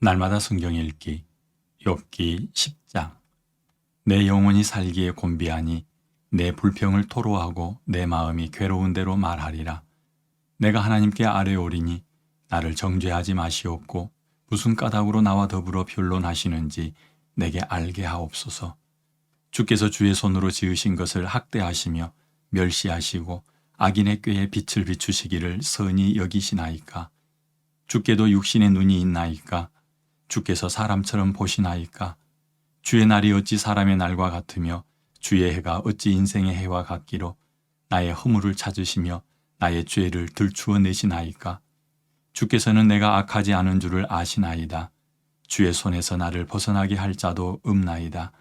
날마다 성경 읽기 욥기 10장. 내 영혼이 살기에 곤비하니 내 불평을 토로하고 내 마음이 괴로운 대로 말하리라. 내가 하나님께 아뢰오리니 나를 정죄하지 마시옵고 무슨 까닭으로 나와 더불어 변론하시는지 내게 알게 하옵소서. 주께서 주의 손으로 지으신 것을 학대하시며 멸시하시고 악인의 꾀에 빛을 비추시기를 선히 여기시나이까? 주께도 육신의 눈이 있나이까 주께서 사람처럼 보시나이까? 주의 날이 어찌 사람의 날과 같으며 주의 해가 어찌 인생의 해와 같기로 나의 허물을 찾으시며 나의 죄를 들추어 내시나이까? 주께서는 내가 악하지 않은 줄을 아시나이다. 주의 손에서 나를 벗어나게 할 자도 없나이다.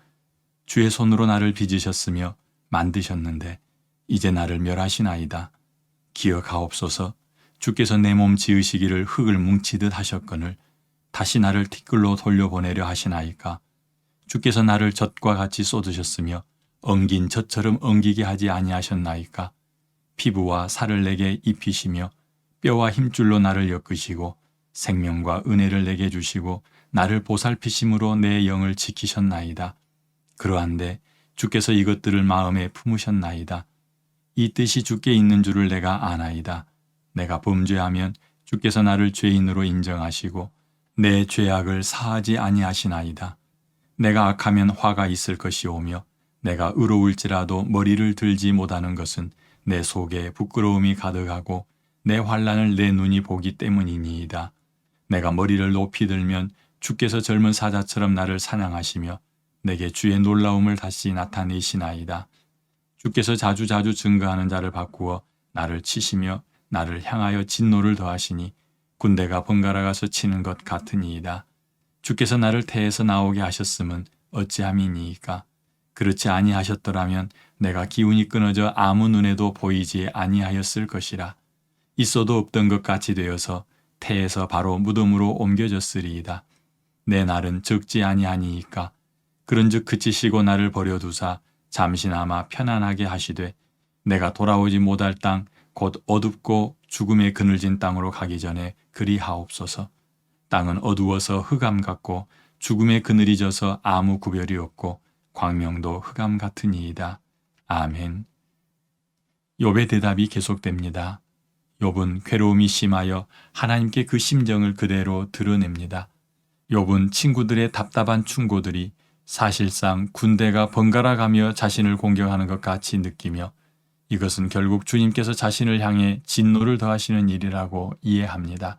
주의 손으로 나를 빚으셨으며 만드셨는데 이제 나를 멸하시나이다. 기억하옵소서. 주께서 내 몸 지으시기를 흙을 뭉치듯 하셨거늘 다시 나를 티끌로 돌려보내려 하시나이까 주께서 나를 젖과 같이 쏟으셨으며 엉긴 젖처럼 엉기게 하지 아니하셨나이까 피부와 살을 내게 입히시며 뼈와 힘줄로 나를 엮으시고 생명과 은혜를 내게 주시고 나를 보살피심으로 내 영을 지키셨나이다. 그러한데 주께서 이것들을 마음에 품으셨나이다. 이 뜻이 주께 있는 줄을 내가 아나이다. 내가 범죄하면 주께서 나를 죄인으로 인정하시고 내 죄악을 사하지 아니하시나이다. 내가 악하면 화가 있을 것이오며 내가 의로울지라도 머리를 들지 못하는 것은 내 속에 부끄러움이 가득하고 내 환란을 내 눈이 보기 때문이니이다. 내가 머리를 높이 들면 주께서 젊은 사자처럼 나를 사냥하시며 내게 주의 놀라움을 다시 나타내시나이다. 주께서 자주자주 증거하는 자를 바꾸어 나를 치시며 나를 향하여 진노를 더하시니 군대가 번갈아 가서 치는 것 같으니이다. 주께서 나를 태에서 나오게 하셨음은 어찌함이니이까. 그렇지 아니하셨더라면 내가 기운이 끊어져 아무 눈에도 보이지 아니하였을 것이라. 있어도 없던 것 같이 되어서 태에서 바로 무덤으로 옮겨졌으리이다. 내 날은 적지 아니하니이까. 그런즉 그치시고 나를 버려두사 잠시나마 편안하게 하시되 내가 돌아오지 못할 땅 곧 어둡고 죽음의 그늘진 땅으로 가기 전에 그리 하옵소서. 땅은 어두워서 흑암 같고 죽음의 그늘이 져서 아무 구별이 없고 광명도 흑암 같으니이다. 아멘. 욥의 대답이 계속됩니다. 욥은 괴로움이 심하여 하나님께 그 심정을 그대로 드러냅니다. 욥은 친구들의 답답한 충고들이 사실상 군대가 번갈아 가며 자신을 공격하는 것 같이 느끼며 이것은 결국 주님께서 자신을 향해 진노를 더하시는 일이라고 이해합니다.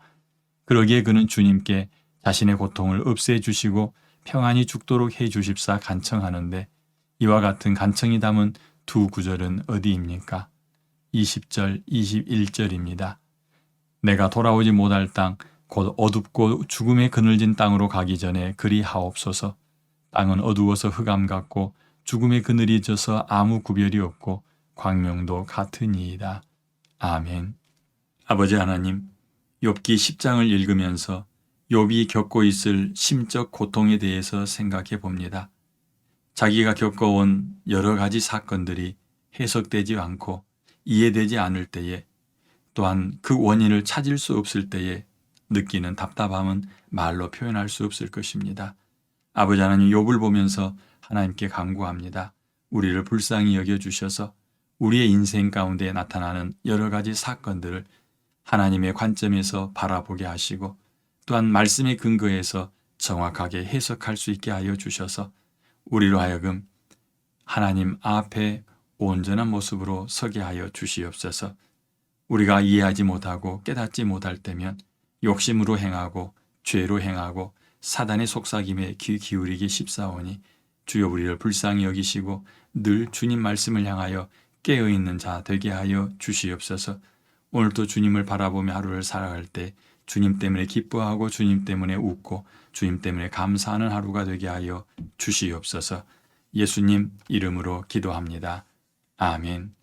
그러기에 그는 주님께 자신의 고통을 없애 주시고 평안히 죽도록 해 주십사 간청하는데 이와 같은 간청이 담은 두 구절은 어디입니까? 20절, 21절입니다. 내가 돌아오지 못할 땅, 곧 어둡고 죽음의 그늘진 땅으로 가기 전에 그리 하옵소서. 땅은 어두워서 흑암 같고 죽음의 그늘이 져서 아무 구별이 없고 광명도 같으니이다. 아멘. 아버지 하나님, 욥기 10장을 읽으면서 욥이 겪고 있을 심적 고통에 대해서 생각해 봅니다. 자기가 겪어온 여러 가지 사건들이 해석되지 않고 이해되지 않을 때에 또한 그 원인을 찾을 수 없을 때에 느끼는 답답함은 말로 표현할 수 없을 것입니다. 아버지 하나님 욥을 보면서 하나님께 간구합니다. 우리를 불쌍히 여겨 주셔서 우리의 인생 가운데 나타나는 여러 가지 사건들을 하나님의 관점에서 바라보게 하시고 또한 말씀의 근거에서 정확하게 해석할 수 있게 하여 주셔서 우리로 하여금 하나님 앞에 온전한 모습으로 서게 하여 주시옵소서. 우리가 이해하지 못하고 깨닫지 못할 때면 욕심으로 행하고 죄로 행하고 사단의 속삭임에 귀 기울이기 쉽사오니 주여 우리를 불쌍히 여기시고 늘 주님 말씀을 향하여 깨어 있는 자 되게 하여 주시옵소서 오늘도 주님을 바라보며 하루를 살아갈 때 주님 때문에 기뻐하고 주님 때문에 웃고 주님 때문에 감사하는 하루가 되게 하여 주시옵소서 예수님 이름으로 기도합니다. 아멘.